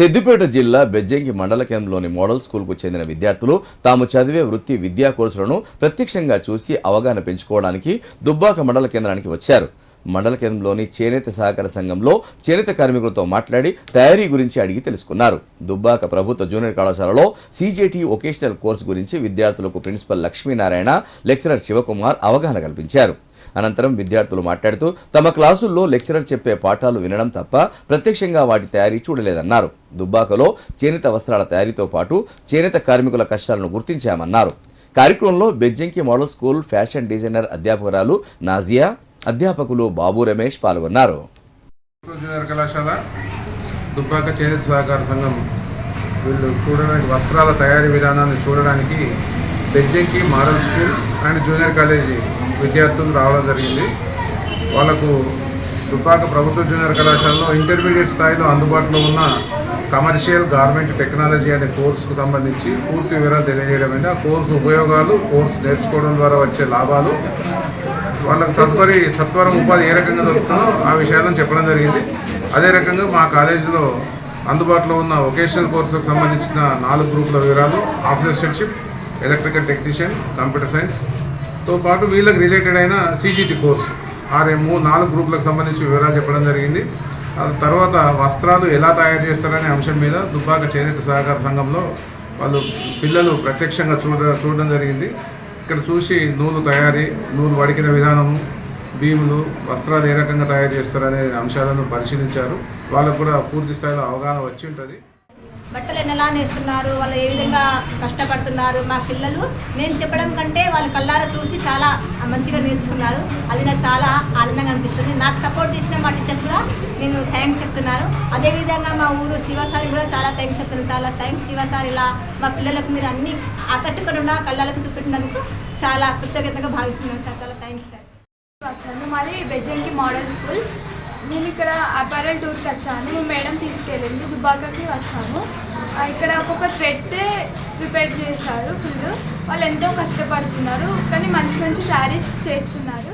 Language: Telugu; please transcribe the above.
సిద్దిపేట జిల్లా బెజ్జంకి మండల కేంద్రంలోని మోడల్ స్కూల్కు చెందిన విద్యార్థులు తాము చదివే వృత్తి విద్యా కోర్సులను ప్రత్యక్షంగా చూసి అవగాహన పెంచుకోవడానికి దుబ్బాక మండల కేంద్రానికి వచ్చారు. మండల కేంద్రంలోని చేనేత సహకార సంఘంలో చేనేత కార్మికులతో మాట్లాడి తయారీ గురించి అడిగి తెలుసుకున్నారు. దుబ్బాక ప్రభుత్వ జూనియర్ కళాశాలలో సీజేటీ వొకేషనల్ కోర్సు గురించి విద్యార్థులకు ప్రిన్సిపల్ లక్ష్మీనారాయణ లెక్చరర్ శివకుమార్ అవగాహన కల్పించారు. అనంతరం విద్యార్థులు మాట్లాడుతూ తమ క్లాసుల్లో లెక్చరర్ చెప్పే పాఠాలు వినడం తప్ప ప్రత్యక్షంగా వాటి తయారీ చూడలేదన్నారు. దుబ్బాకలో చేనేత వస్త్రాల తయారీతో పాటు చేనేత కార్మికుల కష్టాలను గుర్తించామన్నారు. కార్యక్రమంలో Bejjanki model school fashion designer అధ్యాపకురాలు Nazia అధ్యాపకులు బాబు రమేష్ పాల్గొన్నారు. జూనియర్ కళాశాల దుబ్బాక చేనేత సహకార సంఘం వీళ్ళు చూడడానికి వస్త్రాల తయారీ విధానాన్ని చూడడానికి Bejjanki model school and junior college విద్యార్థులు రావడం జరిగింది. వాళ్ళకు దుబ్బాక ప్రభుత్వ జూనియర్ కళాశాలలో ఇంటర్మీడియట్ స్థాయిలో అందుబాటులో ఉన్న కమర్షియల్ గార్మెంట్ టెక్నాలజీ అనే కోర్సుకు సంబంధించి పూర్తి వివరాలు తెలియజేయడమైంది ఆ కోర్సు ఉపయోగాలు కోర్సు నేర్చుకోవడం ద్వారా వచ్చే లాభాలు వాళ్ళకి తదుపరి సత్వరం ఉపాధి ఏ రకంగా దొరుకుతుందో ఆ విషయాలను చెప్పడం జరిగింది. అదే రకంగా మా కాలేజీలో అందుబాటులో ఉన్న వొకేషనల్ కోర్సుకు సంబంధించిన నాలుగు గ్రూపుల వివరాలు ఆఫీసర్షిప్ ఎలక్ట్రికల్ టెక్నీషియన్ కంప్యూటర్ సైన్స్తో పాటు వీళ్ళకి రిలేటెడ్ అయిన సీజీటీ కోర్స్ ఆర్ఎంఓ నాలుగు గ్రూపులకు సంబంధించి వివరాలు చెప్పడం జరిగింది. ఆ తర్వాత వస్త్రాలు ఎలా తయారు చేస్తారనే అంశం మీద దుబ్బాక చేనేత సహకార సంఘంలో వాళ్ళు పిల్లలు ప్రత్యక్షంగా చూడ చూడడం జరిగింది. ఇక్కడ చూసి నూలు తయారీ నూలు వడికిన విధానము భీములు వస్త్రాలు ఏ రకంగా తయారు చేస్తారనే అంశాలను పరిశీలించారు. వాళ్ళకు కూడా పూర్తి స్థాయిలో అవగాహన వచ్చి ఉంటుంది. బట్టలు ఎలా నేస్తున్నారు వాళ్ళు ఏ విధంగా కష్టపడుతున్నారు మా పిల్లలు నేను చెప్పడం కంటే వాళ్ళు కళ్ళారా చూసి చాలా మంచిగా నేర్చుకున్నారు. అది నాకు చాలా ఆనందంగా అనిపిస్తుంది. నాకు సపోర్ట్ చేసిన మా టీచర్స్ కూడా నేను థ్యాంక్స్ చెప్తున్నాను అదేవిధంగా మా ఊరు శివసారి కూడా చాలా థ్యాంక్స్ చెప్తున్నాను చాలా థ్యాంక్స్ శివ సార్. ఇలా మా పిల్లలకు మీరు అన్ని ఆకట్టుకుండా కళ్ళాలకు చూపెట్టినందుకు చాలా కృతజ్ఞతగా భావిస్తున్నాను సార్. చాలా థ్యాంక్స్ సార్. వచ్చాను మాది బెజ్జంకి మోడల్ స్కూల్. నేను ఇక్కడ అపారల్ టూర్కి వచ్చాను. మేడం తీసుకెళ్ళింది. దుబ్బాకకి వచ్చాము. ఇక్కడ ఒక్కొక్క థ్రెడ్ ప్రిపేర్ చేశారు ఫుల్. వాళ్ళు ఎంతో కష్టపడుతున్నారు కానీ మంచి మంచి శారీస్ చేస్తున్నారు.